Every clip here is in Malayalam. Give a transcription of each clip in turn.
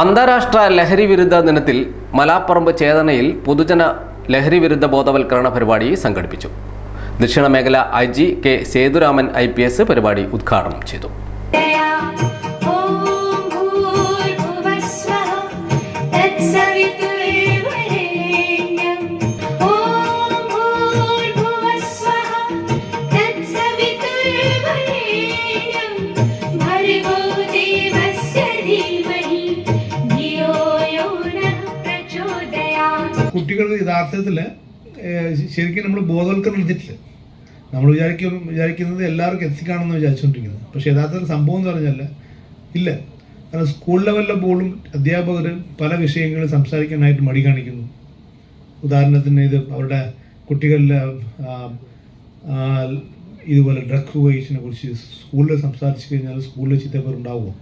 അന്താരാഷ്ട്ര ലഹരി വിരുദ്ധ ദിനത്തിൽ മലാപ്പറമ്പ് ചേതനയിൽ പൊതുജന ലഹരി വിരുദ്ധ ബോധവൽക്കരണ പരിപാടി സംഘടിപ്പിച്ചു. ദക്ഷിണ മേഖല I G K Sethuraman I P S പരിപാടി ഉദ്ഘാടനം ചെയ്തു. കുട്ടികൾ യഥാർത്ഥത്തിൽ ശരിക്കും നമ്മൾ ബോധവൽക്കരണം എടുത്തിട്ടില്ല. നമ്മൾ വിചാരിക്കും വിചാരിക്കുന്നത് എല്ലാവർക്കും എത്തിക്കാണെന്ന് വിചാരിച്ചുകൊണ്ടിരിക്കുന്നത് പക്ഷെ യഥാർത്ഥത്തിൽ സംഭവം എന്ന് പറഞ്ഞാൽ ഇല്ല. കാരണം സ്കൂൾ ലെവലിലെ പോലും അധ്യാപകർ പല വിഷയങ്ങളും സംസാരിക്കാനായിട്ട് മടി കാണിക്കുന്നു. ഉദാഹരണത്തിന് ഇത് അവരുടെ കുട്ടികളിലെ ഇതുപോലെ ഡ്രഗ് ഉപയോഗിച്ചതിനെ കുറിച്ച് സ്കൂളിൽ സംസാരിച്ചു കഴിഞ്ഞാൽ സ്കൂളിൽ ചിത്തപ്പേർ ഉണ്ടാവുമോ?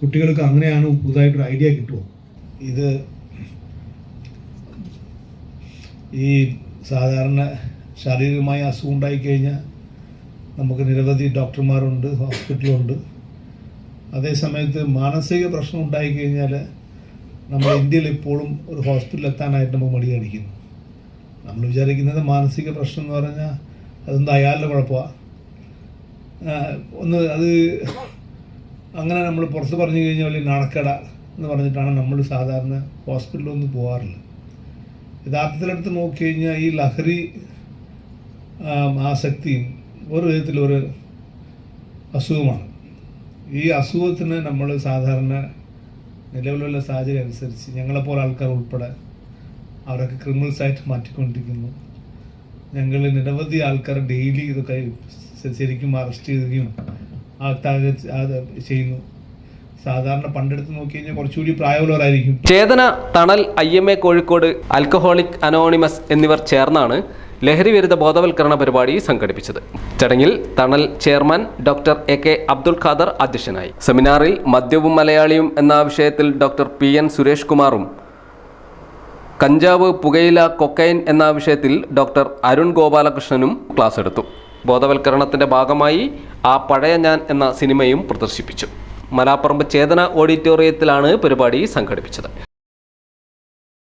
കുട്ടികൾക്ക് അങ്ങനെയാണ് പുതുതായിട്ടൊരു ഐഡിയ കിട്ടുമോ? ഇത് ഈ സാധാരണ ശാരീരികമായ അസുഖം ഉണ്ടായിക്കഴിഞ്ഞാൽ നമുക്ക് നിരവധി ഡോക്ടർമാരുണ്ട് ഹോസ്പിറ്റലുണ്ട്. അതേസമയത്ത് മാനസിക പ്രശ്നം ഉണ്ടായിക്കഴിഞ്ഞാൽ നമ്മൾ ഇന്ത്യയിൽ ഇപ്പോഴും ഒരു ഹോസ്പിറ്റലിൽ എത്താനായിട്ട് നമുക്ക് മടി കാണിക്കുന്നു. നമ്മൾ വിചാരിക്കുന്നത് മാനസിക പ്രശ്നം എന്ന് പറഞ്ഞാൽ അതെന്താ അയാളുടെ കുഴപ്പമാണ് ഒന്ന് അത് അങ്ങനെ നമ്മൾ പുറത്ത് പറഞ്ഞു കഴിഞ്ഞാൽ വലിയ എന്ന് പറഞ്ഞിട്ടാണ് നമ്മൾ സാധാരണ ഹോസ്പിറ്റലിലൊന്നും പോകാറില്ല യഥാർത്ഥത്തിലെടുത്ത് നോക്കിക്കഴിഞ്ഞാൽ ഈ ലഹരി ആസക്തിയും ഒരു വിധത്തിലൊരു അസുഖമാണ്. ഈ അസുഖത്തിന് നമ്മൾ സാധാരണ നിലവിലുള്ള സാഹചര്യം അനുസരിച്ച് ഞങ്ങളെപ്പോലെ ആൾക്കാർ ഉൾപ്പെടെ അവരൊക്കെ ക്രിമിനൽസ് ആയിട്ട് മാറ്റിക്കൊണ്ടിരിക്കുന്നു. ഞങ്ങൾ നിരവധി ആൾക്കാർ ഡെയിലി ഇതൊക്കെ ശരിക്കും അറസ്റ്റ് ചെയ്യുകയും ചെയ്യുന്നു. സാധാരണ പണ്ടെടുത്ത് നോക്കി കഴിഞ്ഞാൽ കുറച്ചുകൂടി പ്രായമുള്ളവരായിരിക്കും. Chetana Thanal I M A Kozhikode alcoholic anonymous എന്നിവർ ചേർന്നാണ് ലഹരി വിരുദ്ധ ബോധവൽക്കരണ പരിപാടി സംഘടിപ്പിച്ചത്. ചടങ്ങിൽ Thanal chairman doctor A K Abdul Khader അധ്യക്ഷനായി. സെമിനാറിൽ മദ്യവും മലയാളിയും എന്ന വിഷയത്തിൽ ഡോക്ടർ പി എൻ സുരേഷ് കുമാറും കഞ്ചാവ് പുകയില കൊക്കൈൻ എന്ന വിഷയത്തിൽ ഡോക്ടർ അരുൺ ഗോപാലകൃഷ്ണനും ക്ലാസ് എടുത്തു. ബോധവൽക്കരണത്തിന്റെ ഭാഗമായി ആ പഴയ ഞാൻ എന്ന സിനിമയും പ്രദർശിപ്പിച്ചു. മലാപ്പറമ്പ് ചേതന ഓഡിറ്റോറിയത്തിലാണ് പരിപാടി സംഘടിപ്പിച്ചത്.